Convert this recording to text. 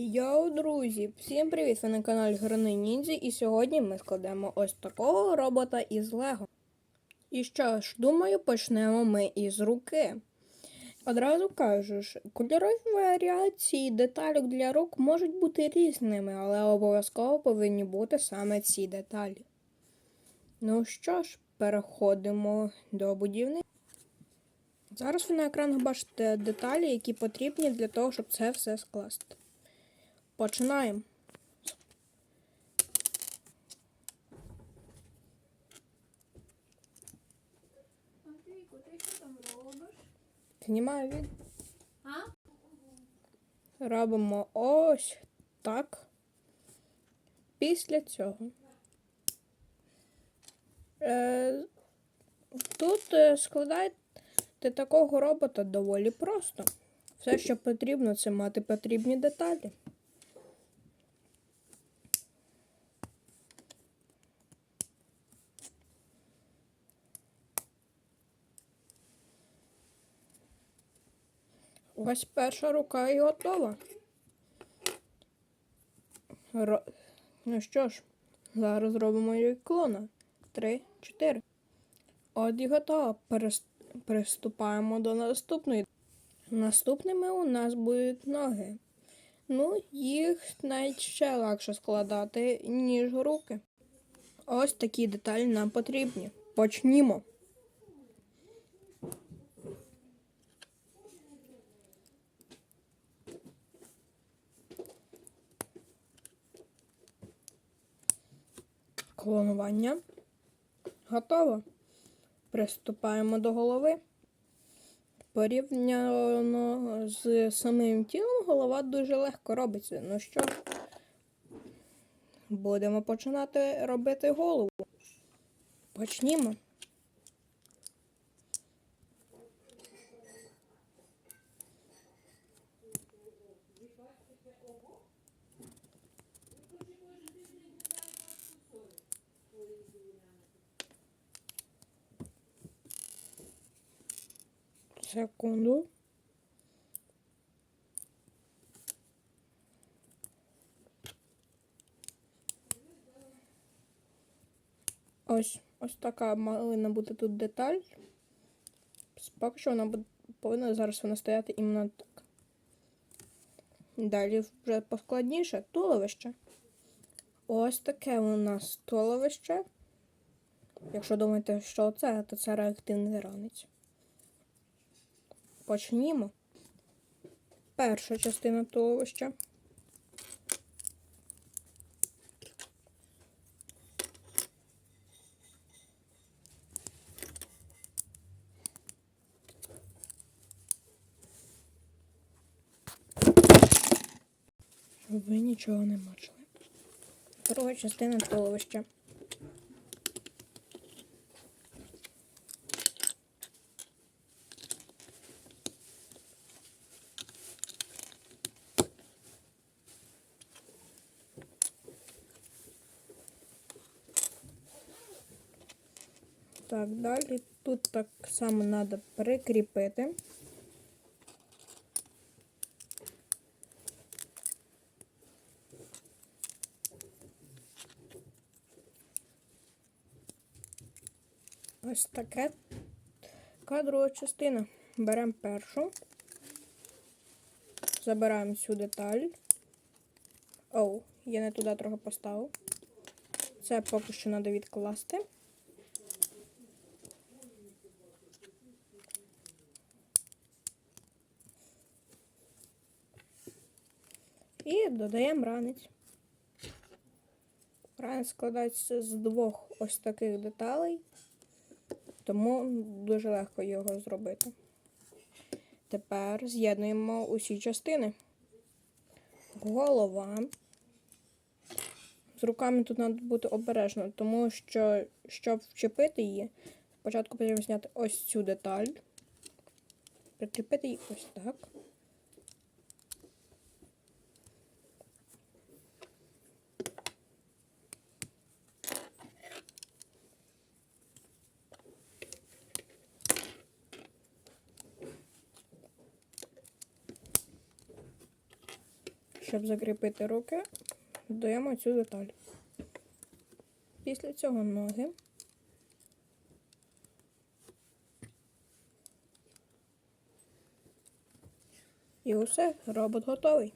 Йоу, друзі! Всім привіт! Ви на каналі Грани Ніндзі і сьогодні ми складемо ось такого робота із Лего. І що ж, думаю, почнемо ми із руки. Одразу кажу кольорові варіації деталек для рук можуть бути різними, але обов'язково повинні бути саме ці деталі. Ну що ж, переходимо до будівництва. Зараз ви на екранах бачите деталі, які потрібні для того, щоб це все скласти. Починаємо. Андрійко, ти що там робиш? Знімаю від. А? Робимо ось так. Після цього. Е, тут е, складайте такого робота доволі просто. Все, що потрібно, це мати потрібні деталі. Ось перша рука і готова. Ро... Ну що ж, зараз зробимо її клона. Три, чотири. От і готово. Приступаємо до наступної. Наступними у нас будуть ноги. Ну, їх навіть ще легше складати, ніж руки. Ось такі деталі нам потрібні. Почнімо. Клонування. Готово. Приступаємо до голови. Порівняно з самим тілом, голова дуже легко робиться. Ну що, будемо починати робити голову. Почнімо. Секунду. Ось ось така повинна бути тут деталь. Поки що вона буде, повинна зараз вона стояти іменно так. Далі вже поскладніше туловище. Ось таке у нас туловище. Якщо думаєте, що це, то це реактивний ранець. Почнімо. Перша частина туловища. Щоб ви нічого не бачили. Друга частина туловища. Так, далі тут так само треба прикріпити. Ось таке. Така друга частина. Беремо першу. Забираємо цю деталь. Оу, я не туди трохи поставив. Це поки що треба відкласти. І додаємо ранець. Ранець складається з двох ось таких деталей, тому дуже легко його зробити. Тепер з'єднуємо усі частини. Голова. З руками тут треба бути обережно, тому що, щоб вчепити її, спочатку потрібно зняти ось цю деталь, прикріпити її ось так. Щоб закріпити руки, додаємо цю деталь. Після цього ноги. І усе, робот готовий.